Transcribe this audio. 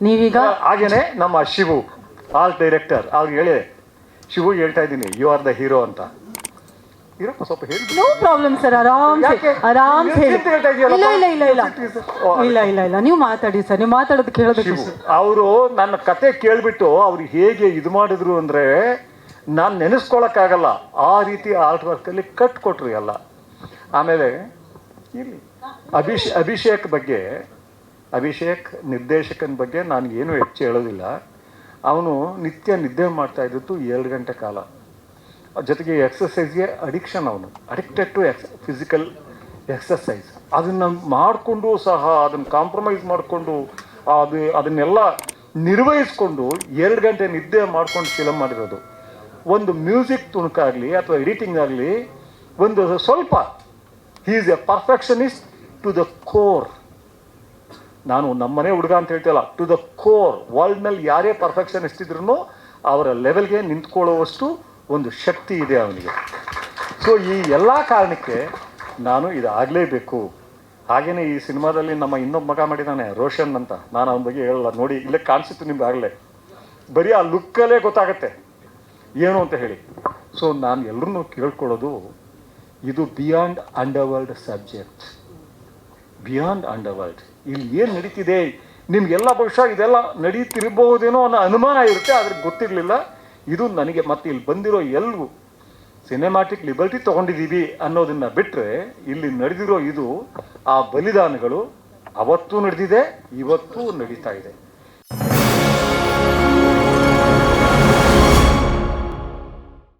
ನೀವೀಗ ಹಾಗೇನೆ ನಮ್ಮ ಶಿವು ಆಲ್ ಡೈರೆಕ್ಟರ್ ಅವ್ರಿಗೆ ಹೇಳಿ. ಶಿವು ಹೇಳ್ತಾ ಇದ್ದೀನಿ ಯು ಆರ್ ದ ಹೀರೋ ಅಂತ. ಇರಪ್ಪ ಸ್ವಲ್ಪ ಹೇಳಿ. ನೋ ಪ್ರಾಬ್ಲಮ್ ಸರ್ ಆರಾಮ್ ಯಾಕೆ? ಆರಾಮ್ ಇದೀಯಲ್ಲಪ್ಪ? ಇಲ್ಲ ಇಲ್ಲ ಇಲ್ಲ. ಇಲ್ಲ ಓ, ಇಲ್ಲ ಇಲ್ಲ ಇಲ್ಲ. ನೀವು ಮಾತಾಡಿ ಸರ್ ನೀವು ಮಾತಾಡೋದು ಕೇಳೋದಕ್ಕೆ ಶಿವು ಅವರು ನನ್ನ ಕತೆ ಕೇಳ್ಬಿಟ್ಟು ಅವ್ರು ಹೇಗೆ ಇದು ಮಾಡಿದ್ರು ಅಂದ್ರೆ ನಾನು ನೆನೆಸ್ಕೊಳಕ್ಕಾಗಲ್ಲ. ಆ ರೀತಿ ಆರ್ಟ್ ವರ್ಕಲ್ಲಿ ಕಟ್ ಕೊಟ್ರು ಎಲ್ಲ. ಆಮೇಲೆ ಇಲ್ಲಿ ಅಭಿಷೇ ಅಭಿಷೇಕ್ ಬಗ್ಗೆ ಅಭಿಷೇಕ್ ನಿರ್ದೇಶಕನ ಬಗ್ಗೆ ನಾನು ಏನು ಹೆಚ್ಚು ಹೇಳೋದಿಲ್ಲ. ಅವನು ನಿತ್ಯ ನಿದ್ದೆ ಮಾಡ್ತಾ ಇದ್ದು ಎರಡು ಗಂಟೆ ಕಾಲ. ಜೊತೆಗೆ ಎಕ್ಸಸೈಸ್ಗೆ ಅಡಿಕ್ಷನ್ ಅವನು. Addicted to ex physical exercise ಅದನ್ನು ಮಾಡಿಕೊಂಡು ಸಹ, ಅದನ್ನು ಕಾಂಪ್ರಮೈಸ್ ಮಾಡಿಕೊಂಡು, ಅದು, ಅದನ್ನೆಲ್ಲ ನಿರ್ವಹಿಸ್ಕೊಂಡು ಎರಡು ಗಂಟೆ ನಿದ್ದೆ ಮಾಡ್ಕೊಂಡು ಫಿಲಮ್ ಮಾಡಿರೋದು. ಒಂದು ಮ್ಯೂಸಿಕ್ ತುಣುಕಾಗಲಿ ಅಥವಾ ಎಡಿಟಿಂಗ್ ಆಗಲಿ, ಒಂದು ಸ್ವಲ್ಪ he is a perfectionist to the core ನಾನು ನಮ್ಮನೆ ಹುಡುಗ ಅಂತ ಹೇಳ್ತಿಲ್ಲ ಟು ದ ಕೋರ್ ವರ್ಲ್ಡ್ ಮೇಲೆ ಯಾರೇ ಪರ್ಫೆಕ್ಷನ್ ಇಷ್ಟಿದ್ರು ಅವರ ಲೆವೆಲ್ಗೆ ನಿಂತ್ಕೊಳ್ಳುವಷ್ಟು ಒಂದು ಶಕ್ತಿ ಇದೆ ಅವನಿಗೆ. ಸೊ ಈ ಎಲ್ಲ ಕಾರಣಕ್ಕೆ ನಾನು ಇದಾಗಲೇಬೇಕು. ಹಾಗೆಯೇ ಈ ಸಿನಿಮಾದಲ್ಲಿ ನಮ್ಮ ಇನ್ನೊಬ್ಬ ಮಗ ಮಾಡಿದ್ದಾನೆ ರೋಷನ್ ಅಂತ. ನಾನು ಅವನ ಬಗ್ಗೆ ಹೇಳಲ್ಲ, ನೋಡಿ, ಇಲ್ಲೇ ಕಾಣಿಸಿತ್ತು ನಿಮ್ಗೆ ಆಗಲೇ. ಬರೀ ಆ ಲುಕ್ಕಲ್ಲೇ ಗೊತ್ತಾಗತ್ತೆ. ಏನು ಅಂತ ಹೇಳಿ. ಸೊ ನಾನು ಎಲ್ಲರನ್ನೂ ಕೇಳ್ಕೊಳ್ಳೋದು, ಇದು beyond underworld subject beyond underworld ಇಲ್ಲಿ ಏನು ನಡೀತಿದೆ? ನಿಮಗೆಲ್ಲ ಬಹುಶಃ ಇದೆಲ್ಲ ನಡೀತಿರಬಹುದೇನೋ ಅನ್ನೋ ಅನುಮಾನ ಇರುತ್ತೆ, ಆದರೆ ಗೊತ್ತಿರಲಿಲ್ಲ. ಇದು ನನಗೆ ಮತ್ತೆ ಇಲ್ಲಿ ಬಂದಿರೋ ಎಲ್ಲವೂ ಸಿನೆಮಾಟಿಕ್ ಲಿಬರ್ಟಿ ತೊಗೊಂಡಿದ್ದೀವಿ ಅನ್ನೋದನ್ನ ಬಿಟ್ಟರೆ ಇಲ್ಲಿ ನಡೆದಿರೋ ಇದು ಆ ಬಲಿದಾನಗಳು ಅವತ್ತೂ ನಡೆದಿದೆ, ಇವತ್ತೂ ನಡೀತಾ ಇದೆ.